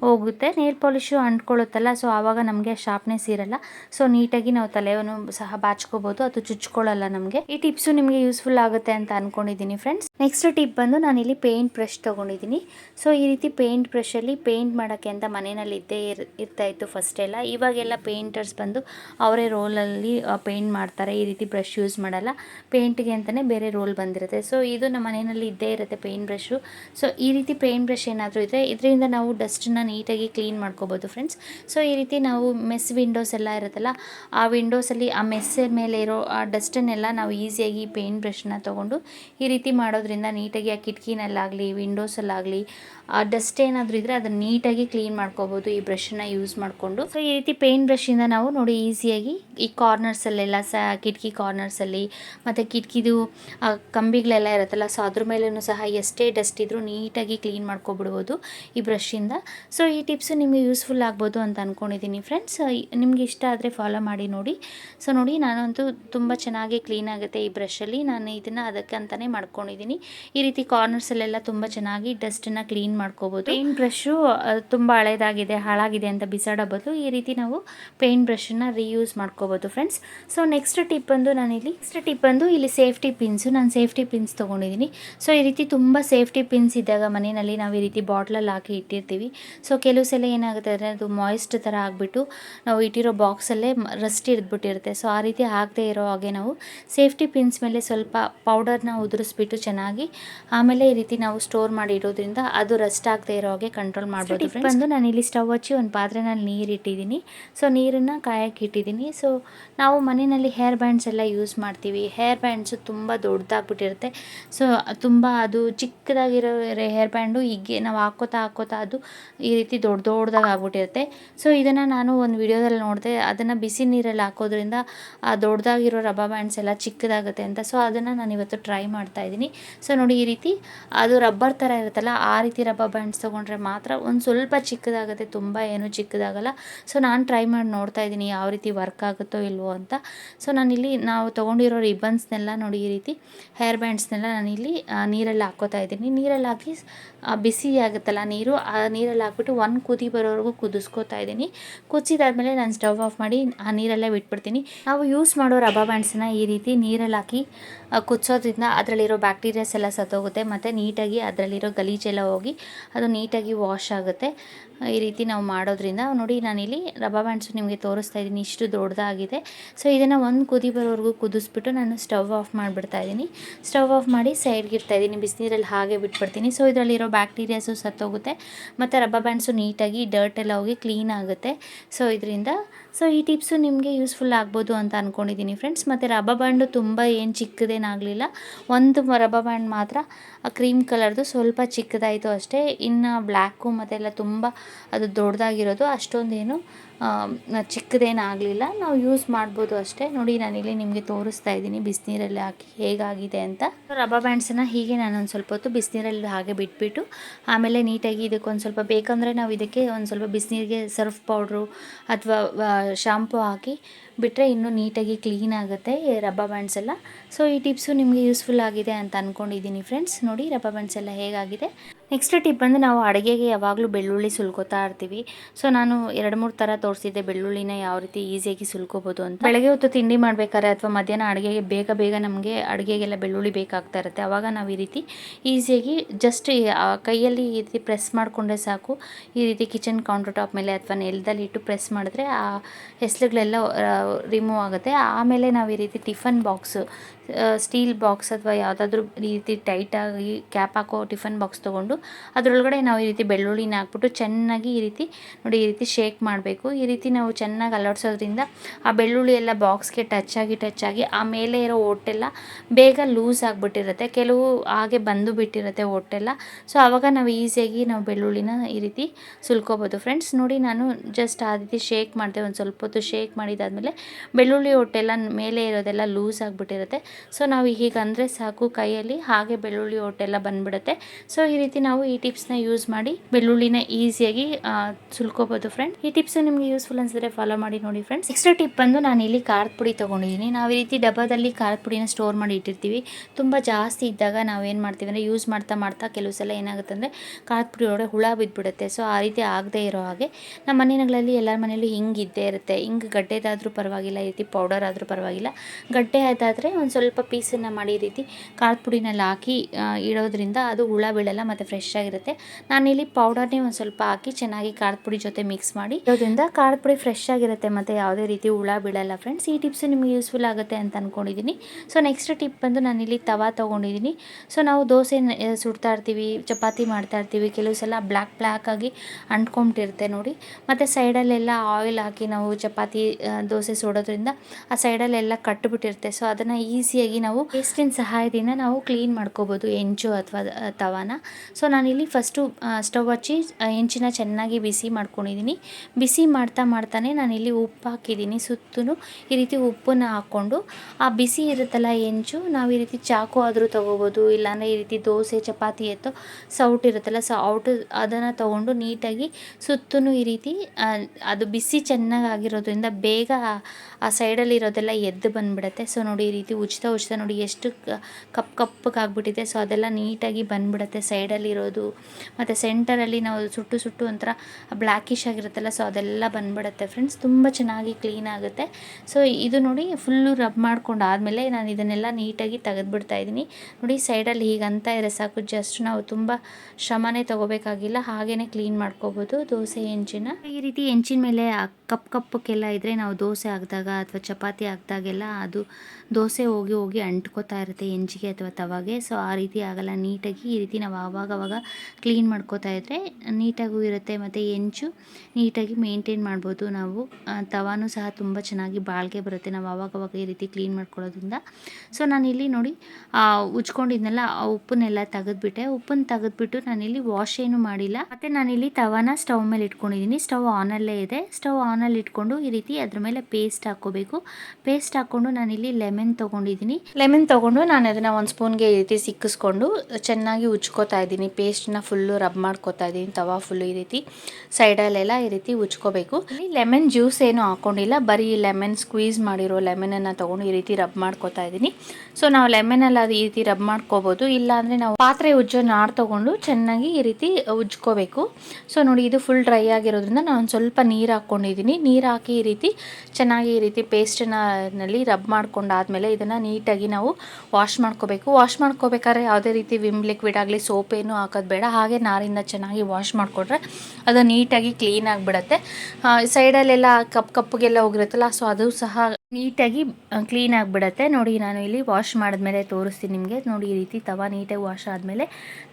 ಹೋಗುತ್ತೆ. ನೇಲ್ ಪಾಲಿಶು ಅಂಟ್ಕೊಳ್ಳುತ್ತಲ್ಲ ಸೊ ಆವಾಗ ನಮಗೆ ಶಾರ್ಪ್ನೆಸ್ ಇರಲ್ಲ. ಸೊ ನೀಟಾಗಿ ನಾವು ತಲೆಯನ್ನು ಸಹ ಬಾಚ್ಕೋಬೋದು, ಅದು ಚುಚ್ಕೊಳ್ಳಲ್ಲ ನಮಗೆ. ಈ ಟಿಪ್ಸು ನಿಮಗೆ ಯೂಸ್ಫುಲ್ ಆಗುತ್ತೆ ಅಂತ ಅಂದ್ಕೊಂಡಿದ್ದೀನಿ ಫ್ರೆಂಡ್ಸ್ ನೆಕ್ಸ್ಟ್ ಟಿಪ್ ಬಂದು ನಾನಿಲ್ಲಿ ಪೇಂಟ್ ಬ್ರಷ್ ತೊಗೊಂಡಿದ್ದೀನಿ. ಸೊ ಈ ರೀತಿ ಪೇಂಟ್ ಬ್ರಷಲ್ಲಿ ಪೇಂಟ್ ಮಾಡೋಕ್ಕೆ ಅಂತ ಮನೆಯಲ್ಲಿ ಇದ್ದೇ ಇರ್, ಇರ್ತಾ ಇತ್ತು ಫಸ್ಟ್ ಎಲ್ಲ. ಇವಾಗೆಲ್ಲ ಪೇಂಟರ್ಸ್ ಬಂದು ಅವರೇ ರೋಲಲ್ಲಿ ಪೇಂಟ್ ಮಾಡ್ತಾರೆ. ಈ ರೀತಿ ಬ್ರಷ್ ಯೂಸ್ ಮಾಡಲ್ಲ. ಪೇಂಟ್ಗೆ ಅಂತಲೇ ಬೇರೆ ರೋಲ್ ಬಂದಿರುತ್ತೆ. ಸೊ ಇದು ನಮ್ಮ ಮನೆಯಲ್ಲಿ ಇದ್ದೇ ಇರುತ್ತೆ ಪೇಂಟ್ ಬ್ರಷ್ಷು ಸೊ ಈ ರೀತಿ ಪೇಂಟ್ ಬ್ರಷ್ ಏನಾದರೂ ಇದ್ದರೆ ಇದರಿಂದ ನಾವು ಡಸ್ಟನ್ನ ನೀಟಾಗಿ ಕ್ಲೀನ್ ಮಾಡ್ಕೋಬೋದು ಫ್ರೆಂಡ್ಸ್ ಸೊ ಈ ರೀತಿ ನಾವು ಮೆಸ್ ವಿಂಡೋಸ್ ಎಲ್ಲ ಇರುತ್ತಲ್ಲ, ಆ ವಿಂಡೋಸಲ್ಲಿ ಆ ಮೆಸ್ ಮೇಲೆ ಇರೋ, ಆ ಡಸ್ಟನ್ನೆಲ್ಲ ನಾವು ಈಸಿಯಾಗಿ ಪೇಂಟ್ ಬ್ರಷ್ನ ತೊಗೊಂಡು ಈ ರೀತಿ ಮಾಡೋದ್ರಿಂದ ನೀಟಾಗಿ ಆ ಕಿಟಕಿನಲ್ಲಾಗಲಿ ವಿಂಡೋಸಲ್ಲಾಗಲಿ, ಆ ಡಸ್ಟ್ ಏನಾದರೂ ಇದ್ದರೆ ಅದನ್ನು ನೀಟಾಗಿ ಕ್ಲೀನ್ ಮಾಡ್ಕೋಬೋದು ಈ ಬ್ರಷನ್ನು ಯೂಸ್ ಮಾಡಿಕೊಂಡು. ಸೊ ಈ ರೀತಿ ಪೇಂಟ್ ಬ್ರಷಿಂದ ನಾವು ನೋಡಿ ಈಸಿಯಾಗಿ ಈ ಕಾರ್ನರ್ಸಲ್ಲೆಲ್ಲ ಸ, ಕಿಟಕಿ ಕಾರ್ನರ್ಸಲ್ಲಿ ಮತ್ತು ಕಿಟಕಿದು ಕಂಬಿಗಳೆಲ್ಲ ಇರುತ್ತಲ್ಲ, ಸೊ ಅದ್ರ ಮೇಲೂ ಸಹ ಎಷ್ಟೇ ಡಸ್ಟ್ ಇದ್ದರೂ ನೀಟಾಗಿ ಕ್ಲೀನ್ ಮಾಡ್ಕೊಬಿಡ್ಬೋದು ಈ ಬ್ರಷಿಂದ ಸೊ ಈ ಟಿಪ್ಸು ನಿಮಗೆ ಯೂಸ್ಫುಲ್ ಆಗ್ಬೋದು ಅಂತ ಅಂದ್ಕೊಂಡಿದ್ದೀನಿ ಫ್ರೆಂಡ್ಸ್. ನಿಮ್ಗೆ ಇಷ್ಟ ಆದರೆ ಫಾಲೋ ಮಾಡಿ ನೋಡಿ. ಸೊ ನೋಡಿ ನಾನಂತೂ ತುಂಬ ಚೆನ್ನಾಗಿ ಕ್ಲೀನ್ ಆಗುತ್ತೆ ಈ ಬ್ರಷಲ್ಲಿ. ನಾನು ಇದನ್ನು ಅದಕ್ಕೆ ಅಂತಲೇ ಮಾಡ್ಕೊಂಡಿದ್ದೀನಿ ಈ ರೀತಿ ಕಾರ್ನರ್ಸಲ್ಲೆಲ್ಲ ತುಂಬ ಚೆನ್ನಾಗಿ ಡಸ್ಟನ್ನು ಕ್ಲೀನ್ ಮಾಡ್ಕೋಬೋದು. ಪೇಂಟ್ ಬ್ರಷ್ಷು ತುಂಬ ಹಳೇದಾಗಿದೆ, ಹಾಳಾಗಿದೆ ಅಂತ ಬಿಸಾಡೋ ಬದಲು ಈ ರೀತಿ ನಾವು ಪೇಂಟ್ ಬ್ರಷನ್ನು ರೀಯೂಸ್ ಮಾಡ್ಕೋಬೋದು ಫ್ರೆಂಡ್ಸ್. ಸೊ, ನೆಕ್ಸ್ಟ್ ಟಿಪ್ ಬಂದು ನಾನಿಲ್ಲಿ, ನೆಕ್ಸ್ಟ್ ಟಿಪ್ ಬಂದು ಇಲ್ಲಿ ಸೇಫ್ಟಿ ಪಿನ್ಸು. ನಾನು ಸೇಫ್ಟಿ ಪಿನ್ಸ್ ತೊಗೊಂಡಿದ್ದೀನಿ. ಸೊ, ಈ ರೀತಿ ತುಂಬ ಸೇಫ್ಟಿ ಪಿನ್ಸ್ ಇದ್ದಾಗ ಮನೆಯಲ್ಲಿ ನಾವು ಈ ರೀತಿ ಬಾಟ್ಲಲ್ಲಿ ಹಾಕಿ ಇಟ್ಟಿರ್ತೀವಿ. ಸೊ ಕೆಲವು ಸಲ ಏನಾಗುತ್ತೆ ಅಂದರೆ ಅದು ಮಾಯಿಸ್ಟ್ ಥರ ಆಗಿಬಿಟ್ಟು ನಾವು ಇಟ್ಟಿರೋ ಬಾಕ್ಸಲ್ಲೇ ರಸ್ಟ್ ಇದ್ಬಿಟ್ಟಿರುತ್ತೆ ಸೊ, ಆ ರೀತಿ ಆಗದೆ ಇರೋ ಹಾಗೆ ನಾವು ಸೇಫ್ಟಿ ಪಿನ್ಸ್ ಮೇಲೆ ಸ್ವಲ್ಪ ಪೌಡರ್ನ ಉದುರಿಸ್ಬಿಟ್ಟು ಚೆನ್ನಾಗಿ ಆಮೇಲೆ ಈ ರೀತಿ ನಾವು ಸ್ಟೋರ್ ಮಾಡಿ ಇಡೋದ್ರಿಂದ ಅದು ರಸ್ಟ್ ಆಗದೆ ಇರೋ ಹಾಗೆ ಕಂಟ್ರೋಲ್ ಮಾಡ್ಬೋದು ಬಂದು ನಾನು ಇಲ್ಲಿ ಸ್ಟವ್ ಹಚ್ಚಿ ಒಂದು ಪಾತ್ರೆನಲ್ಲಿ ನೀರು ಇಟ್ಟಿದ್ದೀನಿ. ಸೊ ನೀರನ್ನು ಕಾಯಕ್ಕೆ ಇಟ್ಟಿದ್ದೀನಿ. ಸೊ ನಾವು ಮನೆಯಲ್ಲಿ ಹೇರ್ ಬ್ಯಾಂಡ್ಸ್ ಎಲ್ಲ ಯೂಸ್ ಮಾಡ್ತೀವಿ. ಹೇರ್ ಬ್ಯಾಂಡ್ಸು ತುಂಬ ದೊಡ್ಡದಾಗ್ಬಿಟ್ಟಿರುತ್ತೆ. ಸೊ ತುಂಬ ಅದು ಚಿಕ್ಕದಾಗಿರೋ ಹೇರ್ ಬ್ಯಾಂಡು ಹೀಗೆ ನಾವು ಹಾಕೋತಾ ಹಾಕೋತಾ ಅದು ಈ ರೀತಿ ದೊಡ್ಡ ದೊಡ್ಡದಾಗಿ ಆಗ್ಬಿಟ್ಟಿರುತ್ತೆ ಸೊ ಇದನ್ನು ನಾನು ಒಂದು ವಿಡಿಯೋದಲ್ಲಿ ನೋಡಿದೆ ಅದನ್ನು ಬಿಸಿ ನೀರಲ್ಲಿ ಹಾಕೋದ್ರಿಂದ ಆ ದೊಡ್ಡದಾಗಿರೋ ರಬ್ಬರ್ ಬ್ಯಾಂಡ್ಸ್ ಎಲ್ಲ ಚಿಕ್ಕದಾಗುತ್ತೆ ಅಂತ. ಸೊ ಅದನ್ನು ನಾನು ಇವತ್ತು ಟ್ರೈ ಮಾಡ್ತಾ ಇದ್ದೀನಿ. ಸೊ ನೋಡಿ ಈ ರೀತಿ ಅದು ರಬ್ಬರ್ ಥರ ಇರುತ್ತಲ್ಲ, ಆ ರೀತಿ ರಬ್ಬರ್ ಬ್ಯಾಂಡ್ಸ್ ತೊಗೊಂಡ್ರೆ ಮಾತ್ರ ಒಂದು ಸ್ವಲ್ಪ ಚಿಕ್ಕದಾಗುತ್ತೆ, ತುಂಬ ಏನು ಚಿಕ್ಕದಾಗಲ್ಲ. ಸೊ ನಾನು ಟ್ರೈ ಮಾಡಿ ನೋಡ್ತಾ ಇದ್ದೀನಿ ಯಾವ ರೀತಿ ವರ್ಕ್ ಆಗುತ್ತೋ ಇಲ್ವೋ ಅಂತ. ಸೊ ನಾನಿಲ್ಲಿ ನಾವು ತೊಗೊಂಡಿರೋ ರಿಬ್ಬನ್ಸ್ನೆಲ್ಲ ನೋಡಿ ಈ ರೀತಿ ಹೇರ್ ಬ್ಯಾಂಡ್ಸ್ನೆಲ್ಲ ನಾನಿಲ್ಲಿ ನೀರಲ್ಲಿ ಹಾಕೋತಾ ಇದ್ದೀನಿ. ನೀರಲ್ಲಿ ಹಾಕಿ ಬಿಸಿ ಆಗುತ್ತಲ್ಲ ನೀರು, ಆ ನೀರಲ್ಲಿ ಹಾಕ್ಬಿಟ್ಟು ಒಂದು ಕುದಿ ಬರೋವರೆಗೂ ಕುದಿಸ್ಕೋತಾ ಇದ್ದೀನಿ. ಕುದಿಸಿದಾದ್ಮೇಲೆ ನಾನು ಸ್ಟವ್ ಆಫ್ ಮಾಡಿ, ಆ, ನೀರಲ್ಲೇ ಬಿಟ್ಬಿಡ್ತೀನಿ. ನಾವು ಯೂಸ್ ಮಾಡೋ ರಬ್ಬರ್ ಬ್ಯಾಂಡ್ಸನ್ನ ಈ ರೀತಿ ನೀರಲ್ಲಿ ಹಾಕಿ ಕುದಿಸೋದ್ರಿಂದ ಅದರಲ್ಲಿರೋ ಬ್ಯಾಕ್ಟೀರಿಯಾಸ್ ಎಲ್ಲ ಸತ್ತೋಗುತ್ತೆ. ಮತ್ತು ನೀಟಾಗಿ ಅದರಲ್ಲಿರೋ ಗಲೀಜೆಲ್ಲ ಹೋಗಿ ಅದು ನೀಟಾಗಿ ವಾಶ್ ಆಗುತ್ತೆ. ಈ ರೀತಿ ನಾವು ಮಾಡೋದ್ರಿಂದ, ನೋಡಿ ನಾನಿಲ್ಲಿ ರಬ್ಬರ್ ಬ್ಯಾಂಡ್ಸು ನಿಮಗೆ ತೋರಿಸ್ತಾ ಇದ್ದೀನಿ, ಇಷ್ಟು ದೊಡ್ಡದಾಗಿದೆ. ಸೊ ಇದನ್ನು ಒಂದು ಕುದಿ ಬರೋವರೆಗೂ ಕುದಿಸ್ಬಿಟ್ಟು ನಾನು ಸ್ಟವ್ ಆಫ್ ಮಾಡಿಬಿಡ್ತಾ ಇದ್ದೀನಿ. ಸ್ಟವ್ ಆಫ್ ಮಾಡಿ ಸೈಡ್ಗೆ ಇಡ್ತಾ ಇದ್ದೀನಿ, ಬಿಸಿನೀರಲ್ಲಿ ಹಾಗೆ ಬಿಟ್ಬಿಡ್ತೀನಿ. So ಇದರಲ್ಲಿರೋ bacterias ಸತ್ತೋಗುತ್ತೆ. ಮತ್ತು ರಬ್ಬ ಬ್ಯಾಂಡ್ಸು ನೀಟಾಗಿ ಡರ್ಟ್ ಎಲ್ಲ ಹೋಗಿ ಕ್ಲೀನ್ ಆಗುತ್ತೆ. ಸೊ ಇದರಿಂದ ಸೊ ಈ ಟಿಪ್ಸು ನಿಮಗೆ ಯೂಸ್ಫುಲ್ ಆಗ್ಬೋದು ಅಂತ ಅಂದ್ಕೊಂಡಿದ್ದೀನಿ ಫ್ರೆಂಡ್ಸ್ ಮತ್ತು ರಬ್ಬ ಬ್ಯಾಂಡು ತುಂಬ ಏನು ಚಿಕ್ಕದೇನಾಗಲಿಲ್ಲ ಒಂದು ರಬ್ಬ ಬ್ಯಾಂಡ್ ಮಾತ್ರ ಕ್ರೀಮ್ ಕಲರ್ದು ಸ್ವಲ್ಪ ಚಿಕ್ಕದಾಯಿತು ಅಷ್ಟೇ. ಇನ್ನು ಬ್ಲ್ಯಾಕು ಮತ್ತೆಲ್ಲ ತುಂಬ ಅದು ದೊಡ್ಡದಾಗಿರೋದು ಅಷ್ಟೊಂದೇನು ಚಿಕ್ಕದೇನಾಗಲಿಲ್ಲ. ನಾವು ಯೂಸ್ ಮಾಡ್ಬೋದು ಅಷ್ಟೇ. ನೋಡಿ, ನಾನಿಲ್ಲಿ ನಿಮಗೆ ತೋರಿಸ್ತಾ ಇದ್ದೀನಿ ಬಿಸಿನೀರಲ್ಲಿ ಹಾಕಿ ಹೇಗಾಗಿದೆ ಅಂತ. ರಬ್ಬರ್ ಬ್ಯಾಂಡ್ಸನ್ನು ಹೀಗೆ ನಾನು ಒಂದು ಸ್ವಲ್ಪ ಹೊತ್ತು ಬಿಸಿನೀರಲ್ಲಿ ಹಾಗೆ ಬಿಟ್ಬಿಟ್ಟು, ಆಮೇಲೆ ನೀಟಾಗಿ ಇದಕ್ಕೆ ಒಂದು ಸ್ವಲ್ಪ ಬೇಕಂದರೆ ನಾವು ಇದಕ್ಕೆ ಒಂದು ಸ್ವಲ್ಪ ಬಿಸಿನೀರಿಗೆ ಸರ್ಫ್ ಪೌಡ್ರು ಅಥವಾ ಶಾಂಪು ಹಾಕಿ ಬಿಟ್ಟರೆ ಇನ್ನೂ ನೀಟಾಗಿ ಕ್ಲೀನ್ ಆಗುತ್ತೆ ರಬ್ಬರ್ ಬ್ಯಾಂಡ್ಸ್ ಎಲ್ಲ. ಸೊ ಈ ಟಿಪ್ಸು ನಿಮಗೆ ಯೂಸ್ಫುಲ್ ಆಗಿದೆ ಅಂತ ಅಂದ್ಕೊಂಡಿದ್ದೀನಿ ಫ್ರೆಂಡ್ಸ್ ನೋಡಿ ರಬ್ಬರ್ ಬ್ಯಾಂಡ್ಸ್ ಎಲ್ಲ ಹೇಗಾಗಿದೆ. ನೆಕ್ಸ್ಟ್ ಟಿಪ್ ಬಂದು ನಾವು ಅಡುಗೆಗೆ ಯಾವಾಗಲೂ ಬೆಳ್ಳುಳ್ಳಿ ಸುಲ್ಕೋತಾ ಇರ್ತೀವಿ. ಸೊ ನಾನು ಎರಡು ಮೂರು ಥರ ತೋರಿಸಿದ್ದೆ. ಬೆಳ್ಳುಳ್ಳಿನ ಯಾವ ರೀತಿ ಈಸಿಯಾಗಿ ಸುಲ್ಕೋಬೋದು ಅಂತ. ಬೆಳಗ್ಗೆ ಹೊತ್ತು ತಿಂಡಿ ಮಾಡಬೇಕಾದ್ರೆ ಅಥವಾ ಮಧ್ಯಾಹ್ನ ಅಡುಗೆಗೆ ಬೇಗ ಬೇಗ ನಮಗೆ ಅಡುಗೆಗೆಲ್ಲ ಬೆಳ್ಳುಳ್ಳಿ ಬೇಕಾಗ್ತಾ ಇರುತ್ತೆ. ಆವಾಗ ನಾವು ಈ ರೀತಿ ಈಸಿಯಾಗಿ ಜಸ್ಟ್ ಕೈಯಲ್ಲಿ ಈ ರೀತಿ ಪ್ರೆಸ್ ಮಾಡಿಕೊಂಡ್ರೆ ಸಾಕು. ಈ ರೀತಿ ಕಿಚನ್ ಕೌಂಟರ್ ಟಾಪ್ ಮೇಲೆ ಅಥವಾ ನೆಲದಲ್ಲಿ ಇಟ್ಟು ಪ್ರೆಸ್ ಮಾಡಿದ್ರೆ ಆ ಹೆಸಲುಗಳೆಲ್ಲ ರಿಮೂವ್ ಆಗುತ್ತೆ. ಆಮೇಲೆ ನಾವು ಈ ರೀತಿ ಟಿಫನ್ ಬಾಕ್ಸು ಸ್ಟೀಲ್ ಬಾಕ್ಸ್ ಅಥವಾ ಯಾವುದಾದ್ರೂ ರೀತಿ ಟೈಟಾಗಿ ಕ್ಯಾಪ್ ಹಾಕೋ ಟಿಫನ್ ಬಾಕ್ಸ್ ತೊಗೊಂಡು ಅದರೊಳಗಡೆ ನಾವು ಈ ರೀತಿ ಬೆಳ್ಳುಳ್ಳಿನ ಹಾಕ್ಬಿಟ್ಟು ಚೆನ್ನಾಗಿ ಈ ರೀತಿ ನೋಡಿ ಈ ರೀತಿ ಶೇಕ್ ಮಾಡಬೇಕು. ಈ ರೀತಿ ನಾವು ಚೆನ್ನಾಗಿ ಅಲ್ಲಾಡ್ಸೋದ್ರಿಂದ ಆ ಬೆಳ್ಳುಳ್ಳಿ ಎಲ್ಲ ಬಾಕ್ಸ್ಗೆ ಟಚ್ ಆಗಿ ಟಚ್ ಆಗಿ ಆ ಮೇಲೆ ಇರೋ ಹೊಟ್ಟೆಲ್ಲ ಬೇಗ ಲೂಸ್ ಆಗಿಬಿಟ್ಟಿರುತ್ತೆ. ಕೆಲವು ಹಾಗೆ ಬಂದು ಬಿಟ್ಟಿರುತ್ತೆ ಹೊಟ್ಟೆಲ್ಲ. ಸೊ ಆವಾಗ ನಾವು ಈಸಿಯಾಗಿ ನಾವು ಬೆಳ್ಳುಳ್ಳಿನ ಈ ರೀತಿ ಸುಲ್ಕೋಬೋದು. ಫ್ರೆಂಡ್ಸ್ ನೋಡಿ ನಾನು ಜಸ್ಟ್ ಆ ರೀತಿ ಶೇಕ್ ಮಾಡಿದೆ ಒಂದು ಸ್ವಲ್ಪ ಹೊತ್ತು ಶೇಕ್ ಮಾಡಿದಾದಮೇಲೆ ಬೆಳ್ಳುಳ್ಳಿ ಹೊಟ್ಟೆಲ್ಲ ಮೇಲೆ ಇರೋದೆಲ್ಲ ಲೂಸ್ ಆಗಿಬಿಟ್ಟಿರುತ್ತೆ. ಸೊ ನಾವು ಹೀಗಂದರೆ ಸಾಕು ಕೈಯಲ್ಲಿ, ಹಾಗೆ ಬೆಳ್ಳುಳ್ಳಿ ಓಟೆಲ್ಲ ಬಂದ್ಬಿಡುತ್ತೆ. ಸೊ ಈ ರೀತಿ ನಾವು ಈ ಟಿಪ್ಸ್ನ ಯೂಸ್ ಮಾಡಿ ಬೆಳ್ಳುಳ್ಳಿನ ಈಸಿಯಾಗಿ ಸುಲ್ಕೋಬೋದು ಫ್ರೆಂಡ್ ಈ ಟಿಪ್ಸ್ ನಿಮಗೆ ಯೂಸ್ಫುಲ್ ಅನ್ಸಿದ್ರೆ ಫಾಲೋ ಮಾಡಿ ನೋಡಿ ಫ್ರೆಂಡ್ಸ್ ನೆಕ್ಸ್ಟ್ ಟಿಪ್ ಬಂದು ನಾನು ಇಲ್ಲಿ ಖಾರದ ಪುಡಿ ತೊಗೊಂಡಿದ್ದೀನಿ. ನಾವು ಈ ರೀತಿ ಡಬ್ಬದಲ್ಲಿ ಖಾರದ ಪುಡಿನ ಸ್ಟೋರ್ ಮಾಡಿ ಇಟ್ಟಿರ್ತೀವಿ. ತುಂಬ ಜಾಸ್ತಿ ಇದ್ದಾಗ ನಾವು ಏನು ಮಾಡ್ತೀವಿ ಅಂದರೆ ಯೂಸ್ ಮಾಡ್ತಾ ಮಾಡ್ತಾ ಕೆಲವು ಸಲ ಏನಾಗುತ್ತೆ ಅಂದರೆ ಖಾರದ ಪುಡಿ ಒಳಗೆ ಹುಳ ಬಿದ್ದುಬಿಡುತ್ತೆ ಸೊ ಆ ರೀತಿ ಆಗದೇ ಇರೋ ಹಾಗೆ ನಮ್ಮ ಮನೆಗಳಲ್ಲಿ ಎಲ್ಲರ ಮನೆಯಲ್ಲೂ ಹಿಂಗೆ ಇದ್ದೇ ಇರುತ್ತೆ. ಹಿಂಗೆ ಗಡ್ಡೆದಾದರೂ ಪರವಾಗಿಲ್ಲ, ಈ ರೀತಿ ಪೌಡರ್ ಆದರೂ ಪರವಾಗಿಲ್ಲ. ಗಡ್ಡೆ ಆದಾದರೆ ಒಂದು ಸ್ವಲ್ಪ ಪೀಸನ್ನು ಮಾಡಿ ರೀತಿ ಖಾರದ ಪುಡಿನಲ್ಲಿ ಹಾಕಿ ಇಡೋದ್ರಿಂದ ಅದು ಹುಳ ಬೀಳಲ್ಲ, ಮತ್ತು ಫ್ರೆಶ್ ಆಗಿರುತ್ತೆ. ನಾನಿಲ್ಲಿ ಪೌಡರ್ನೇ ಒಂದು ಸ್ವಲ್ಪ ಹಾಕಿ ಚೆನ್ನಾಗಿ ಖಾರದ ಪುಡಿ ಜೊತೆ ಮಿಕ್ಸ್ ಮಾಡಿ ಇರೋದ್ರಿಂದ ಖಾರದ ಪುಡಿ ಫ್ರೆಶ್ ಆಗಿರುತ್ತೆ, ಮತ್ತು ಯಾವುದೇ ರೀತಿ ಹುಳ ಬೀಳಲ್ಲ ಫ್ರೆಂಡ್ಸ್ ಈ ಟಿಪ್ಸ್ ನಿಮಗೆ ಯೂಸ್ಫುಲ್ ಆಗುತ್ತೆ ಅಂತ ಅಂದ್ಕೊಂಡಿದ್ದೀನಿ ಸೊ ನೆಕ್ಸ್ಟ್ ಟಿಪ್ ಬಂದು ನಾನಿಲ್ಲಿ ತವಾ ತೊಗೊಂಡಿದ್ದೀನಿ ಸೊ ನಾವು ದೋಸೆ ಸುಡ್ತಾ ಇರ್ತೀವಿ, ಚಪಾತಿ ಮಾಡ್ತಾ ಇರ್ತೀವಿ, ಕೆಲವು ಸಲ ಬ್ಲ್ಯಾಕ್ ಬ್ಲ್ಯಾಕ್ ಆಗಿ ಅಂಟ್ಕೊಂಬಿಟ್ಟಿರುತ್ತೆ ನೋಡಿ. ಮತ್ತು ಸೈಡಲ್ಲೆಲ್ಲ ಆಯಿಲ್ ಹಾಕಿ ನಾವು ಚಪಾತಿ ದೋಸೆ ಸುಡೋದ್ರಿಂದ ಆ ಸೈಡಲ್ಲೆಲ್ಲ ಕಟ್ಟಿಬಿಟ್ಟಿರುತ್ತೆ ಸೊ ಅದನ್ನು ಈಸಿಯಾಗಿ ನಾವು ಪೇಸ್ಟಿನ ಸಹಾಯದಿಂದ ನಾವು ಕ್ಲೀನ್ ಮಾಡ್ಕೋಬೋದು ಹೆಂಚು ಅಥವಾ ತವಾನ. ಸೊ ನಾನಿಲ್ಲಿ ಫಸ್ಟು ಸ್ಟವ್ ಹಚ್ಚಿ ಹೆಂಚಿನ ಚೆನ್ನಾಗಿ ಬಿಸಿ ಮಾಡ್ಕೊಂಡಿದ್ದೀನಿ ಬಿಸಿ ಮಾಡ್ತಾ ಮಾಡ್ತಾನೆ ನಾನಿಲ್ಲಿ ಉಪ್ಪು ಹಾಕಿದ್ದೀನಿ ಸುತ್ತೂ ಈ ರೀತಿ ಉಪ್ಪನ್ನು ಹಾಕ್ಕೊಂಡು, ಆ ಬಿಸಿ ಇರುತ್ತಲ್ಲ ಹೆಂಚು ನಾವು ಈ ರೀತಿ ಚಾಕು ಆದರೂ ತೊಗೋಬೋದು, ಇಲ್ಲಾಂದರೆ ಈ ರೀತಿ ದೋಸೆ, ಚಪಾತಿ ಎತ್ತೋ ಸೌಟ್ ಇರುತ್ತಲ್ಲ ಸೊ ಔಟ್ ಅದನ್ನು ತೊಗೊಂಡು ನೀಟಾಗಿ ಸುತ್ತೂ ಈ ರೀತಿ ಅದು ಬಿಸಿ ಚೆನ್ನಾಗಿ ಆಗಿರೋದ್ರಿಂದ ಬೇಗ ಆ- ಸೈಡಲ್ಲಿರೋದೆಲ್ಲ ಎದ್ದು ಬಂದುಬಿಡುತ್ತೆ. ಸೊ ನೋಡಿ ಈ ರೀತಿ ಉಜ್ತಾ ಉಜ್ತಾ ನೋಡಿ ಎಷ್ಟು ಕಪ್ ಕಪ್ ಕಪ್ಪಗಾಗ್ಬಿಟ್ಟಿದೆ. ಸೊ ಅದೆಲ್ಲ ನೀಟಾಗಿ ಬಂದ್ಬಿಡುತ್ತೆ. ಸೈಡಲ್ಲಿರೋದು, ಮತ್ತು ಸೆಂಟರಲ್ಲಿ ನಾವು ಸುಟ್ಟು ಸುಟ್ಟು ಒಂಥರ ಬ್ಲ್ಯಾಕಿಶ್ ಆಗಿರುತ್ತಲ್ಲ ಸೊ ಅದೆಲ್ಲ ಬಂದ್ಬಿಡುತ್ತೆ ಫ್ರೆಂಡ್ಸ್ ತುಂಬ ಚೆನ್ನಾಗಿ ಕ್ಲೀನ್ ಆಗುತ್ತೆ. ಸೊ ಇದು ನೋಡಿ ಫುಲ್ಲು ರಬ್ ಮಾಡ್ಕೊಂಡು ಆದಮೇಲೆ ನಾನು ಇದನ್ನೆಲ್ಲ ನೀಟಾಗಿ ತೆಗೆದುಬಿಡ್ತಾ ಇದ್ದೀನಿ. ನೋಡಿ ಸೈಡಲ್ಲಿ ಹೀಗೆ ಅಂತ ಇದ್ರೆ ಸಾಕು. ಜಸ್ಟ್ ನಾವು ತುಂಬ ಶ್ರಮನೇ ತೊಗೋಬೇಕಾಗಿಲ್ಲ. ಹಾಗೇ ಕ್ಲೀನ್ ಮಾಡ್ಕೋಬೋದು. ದೋಸೆ, ಹೆಂಚಿನ. ಈ ರೀತಿ ಹೆಂಚಿನ ಮೇಲೆ ಕಪ್ ಕಪ್ಪಕ್ಕೆಲ್ಲ ಇದ್ದರೆ ನಾವು ದೋಸೆ ಹಾಕಿದಾಗ ಅಥವಾ ಚಪಾತಿ ಹಾಕಿದಾಗೆಲ್ಲ ಅದು ದೋಸೆ ಹೋಗಿ ಹೋಗಿ ಅಂಟ್ಕೋತಾ ಇರುತ್ತೆ ಹೆಂಚಿಗೆ ಅಥವಾ ತವಾಗೆ. ಸೊ ಆ ರೀತಿ ಆಗಲ್ಲ. ನೀಟಾಗಿ ಈ ರೀತಿ ನಾವು ಆವಾಗ ಅವಾಗ ಕ್ಲೀನ್ ಮಾಡ್ಕೋತಾ ಇದ್ದರೆ ನೀಟಾಗೂ ಇರುತ್ತೆ ಮತ್ತು ಹೆಂಚು ನೀಟಾಗಿ ಮೇಂಟೈನ್ ಮಾಡ್ಬೋದು ನಾವು. ತವಾನು ಸಹ ತುಂಬ ಚೆನ್ನಾಗಿ ಬಾಳಿಕೆ ಬರುತ್ತೆ. ನಾವು ಆವಾಗವಾಗ ಈ ರೀತಿ ಕ್ಲೀನ್ ಮಾಡ್ಕೊಳ್ಳೋದ್ರಿಂದ. ಸೊ ನಾನಿಲ್ಲಿ ನೋಡಿ ಉಜ್ಕೊಂಡಿದ್ನೆಲ್ಲ, ಆ ಉಪ್ಪನ್ನೆಲ್ಲ ತೆಗೆದ್ಬಿಟ್ಟೆ. ಉಪ್ಪನ್ನು ತೆಗೆದ್ಬಿಟ್ಟು ನಾನಿಲ್ಲಿ ವಾಶ್ ಏನು ಮಾಡಿಲ್ಲ. ಮತ್ತು ನಾನಿಲ್ಲಿ ತವಾನ ಸ್ಟವ್ ಮೇಲೆ ಇಟ್ಕೊಂಡಿದ್ದೀನಿ. ಸ್ಟವ್ ಆನಲ್ಲೇ ಇದೆ. ಸ್ಟವ್ ಆನಲ್ಲಿ ಇಟ್ಕೊಂಡು ಈ ರೀತಿ ಅದ್ರ ಮೇಲೆ ಪೇಸ್ಟ್ ಹಾಕ್ಕೋಬೇಕು. ಪೇಸ್ಟ್ ಹಾಕ್ಕೊಂಡು ನಾನಿಲ್ಲಿ ಲೆಮನ್ ತೊಗೊಂಡಿದ್ದೀನಿ. ಲೆಮನ್ ತೊಗೊಂಡು ನಾನು ಅದನ್ನು ಒಂದು ಸ್ಪೂನ್ಗೆ ಈ ರೀತಿ ಸಿಕ್ಕಿಸ್ಕೊಂಡು ಚೆನ್ನಾಗಿ ಉಜ್ಕೋತಾ ಇದ್ದೀನಿ. ಪೇಸ್ಟ್ನ ಫುಲ್ಲು ರಬ್ ಮಾಡ್ಕೋತಾ ಇದ್ದೀನಿ. ತವಾ ಫುಲ್ಲು ಈ ರೀತಿ. ಸೈಡಲ್ಲೆಲ್ಲ ಈ ರೀತಿ ಉಜ್ಕೋಬೇಕು. ಇಲ್ಲಿ ಲೆಮನ್ ಜ್ಯೂಸ್ ಏನು ಹಾಕೊಂಡಿಲ್ಲ. ಬರೀ ಲೆಮನ್ ಸ್ಕ್ವೀಸ್ ಮಾಡಿರೋ ಲೆಮನನ್ನು ತೊಗೊಂಡು ಈ ರೀತಿ ರಬ್ ಮಾಡ್ಕೋತಾ ಇದ್ದೀನಿ. ಸೊ ನಾವು ಲೆಮನಲ್ಲಿ ಅದು ಈ ರೀತಿ ರಬ್ ಮಾಡ್ಕೋಬೋದು. ಇಲ್ಲ ಅಂದರೆ ನಾವು ಪಾತ್ರೆ ಉಜ್ಜೋ ನಾರು ತೊಗೊಂಡು ಚೆನ್ನಾಗಿ ಈ ರೀತಿ ಉಜ್ಕೋಬೇಕು. ಸೊ ನೋಡಿ ಇದು ಫುಲ್ ಡ್ರೈ ಆಗಿರೋದ್ರಿಂದ ನಾನು ಸ್ವಲ್ಪ ನೀರು ಹಾಕ್ಕೊಂಡಿದ್ದೀನಿ ನೀರು ಹಾಕಿ ಈ ರೀತಿ ಚೆನ್ನಾಗಿ ಈ ರೀತಿ ಪೇಸ್ಟನಲ್ಲಿ ರಬ್ ಮಾಡ್ಕೊಂಡಾದ್ಮೇಲೆ ಇದನ್ನು ನೀಟಾಗಿ ನಾವು ವಾಶ್ ಮಾಡ್ಕೋಬೇಕು. ವಾಶ್ ಮಾಡ್ಕೋಬೇಕಾದ್ರೆ ಯಾವುದೇ ರೀತಿ ವಿಮ್ ಲಿಕ್ವಿಡ್ ಆಗಲಿ, ಸೋಪ್ ಏನು ಹಾಕೋದು ಬೇಡ. ಹಾಗೆ ನಾರಿಂದ ಚೆನ್ನಾಗಿ ವಾಶ್ ಮಾಡಿಕೊಟ್ರೆ ಅದು ನೀಟಾಗಿ ಕ್ಲೀನ್ ಆಗಿಬಿಡತ್ತೆ. ಸೈಡಲ್ಲೆಲ್ಲ ಕಪ್ ಕಪ್ಪಗೆಲ್ಲ ಹೋಗಿರುತ್ತಲ್ಲ, ಸೊ ಅದು ಸಹ ನೀಟಾಗಿ ಕ್ಲೀನ್ ಆಗಿಬಿಡತ್ತೆ. ನೋಡಿ, ನಾನು ಇಲ್ಲಿ ವಾಶ್ ಮಾಡಿದ್ಮೇಲೆ ತೋರಿಸ್ತೀನಿ ನಿಮಗೆ. ನೋಡಿ, ಈ ರೀತಿ ತವ ನೀಟಾಗಿ ವಾಶ್ ಆದಮೇಲೆ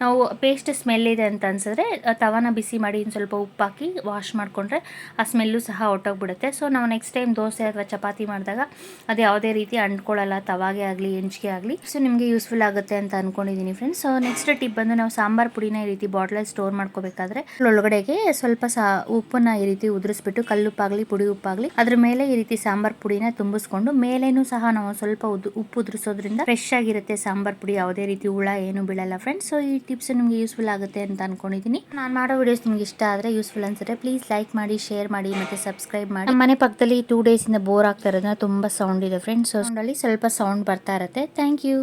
ನಾವು ಪೇಸ್ಟ್ ಸ್ಮೆಲ್ ಇದೆ ಅಂತ ಅನ್ಸಿದ್ರೆ ತವನ ಬಿಸಿ ಮಾಡಿ ಇನ್ನು ಸ್ವಲ್ಪ ಉಪ್ಪು ಹಾಕಿ ವಾಶ್ ಮಾಡಿಕೊಂಡ್ರೆ ಆ ಸ್ಮೆಲ್ಲು ಸಹ ಹೊಟ್ಟೋಗ್ಬಿಡುತ್ತೆ ಸೊ ನಾವು ನೆಕ್ಸ್ಟ್ ಟೈಮ್ ದೋಸೆ ಅಥವಾ ಚಪಾತಿ ಮಾಡಿದಾಗ ಅದು ಯಾವುದೇ ರೀತಿ ಅಂಟ್ಕೊಳ್ಳಲ್ಲ. ತವಾಗೆ ಆಗಲಿ, ಹೆಂಚಿಗೆ ಆಗಲಿ. ಸೊ ನಿಮಗೆ ಯೂಸ್ಫುಲ್ ಆಗುತ್ತೆ ಅಂತ ಅಂದ್ಕೊಂಡಿದ್ದೀನಿ ಫ್ರೆಂಡ್ಸ್ ಸೊ ನೆಕ್ಸ್ಟ್ ಟಿಪ್ ಬಂದು ನಾವು ಸಾಂಬಾರ್ ಪುಡಿನ ಈ ರೀತಿ ಬಾಟ್ಲಲ್ಲಿ ಸ್ಟೋರ್ ಮಾಡ್ಕೋಬೇಕಾದ್ರೆ ಒಳಗಡೆಗೆ ಸ್ವಲ್ಪ ಸಹ ಉಪ್ಪನ್ನ ಈ ರೀತಿ ಉದುರಿಸ್ಬಿಟ್ಟು ಕಲ್ಲುಪ್ಪಾಗಲಿ, ಪುಡಿ ಉಪ್ಪಾಗಲಿ, ಅದ್ರ ಮೇಲೆ ಈ ರೀತಿ ಸಾಂಬಾರ್ ಪುಡಿನ ತುಂಬಿಸ್ಕೊಂಡು ಮೇಲೇನು ಸಹ ನಾವು ಸ್ವಲ್ಪ ಉಪ್ಪು ಉದುರಿಸೋದ್ರಿಂದ ಫ್ರೆಶ್ ಆಗಿರುತ್ತೆ ಸಾಂಬಾರ್ ಪುಡಿ, ಯಾವುದೇ ರೀತಿ ಹುಳ ಏನು ಬೀಳಲ್ಲ ಫ್ರೆಂಡ್ಸ್ ಸೊ ಈ ಟಿಪ್ಸ್ ನಿಮಗೆ ಯೂಸ್ಫುಲ್ ಆಗುತ್ತೆ ಅಂತ ಅನ್ಕೊಂಡಿದ್ದೀನಿ ನಾನು ಮಾಡೋ ವಿಡಿಯೋಸ್ ನಿಮ್ಗೆ ಇಷ್ಟ ಆದರೆ ಯೂಸ್ಫುಲ್ ಅನ್ಸುತ್ತೆ. ಪ್ಲೀಸ್ ಲೈಕ್ ಮಾಡಿ ಶೇರ್ ಮಾಡಿ ಮತ್ತೆ ಸಬ್ಸ್ಕ್ರೈಬ್ ಮಾಡಿ. ಮನೆ ಪಕ್ಕದಲ್ಲಿ ಟೂ ಡೇಸ್ ಇಂದ ಬೋರ್ ಆಗ್ತಾ ಇರೋದ್ರಿಂದ ತುಂಬಾ ಸೌಂಡ್ ಇದೆ ಫ್ರೆಂಡ್ಸ್ ಸೌಂಡ್ ಅಲ್ಲಿ ಸ್ವಲ್ಪ ಸೌಂಡ್ ಬರ್ತಾ ಇರುತ್ತೆ. Thank you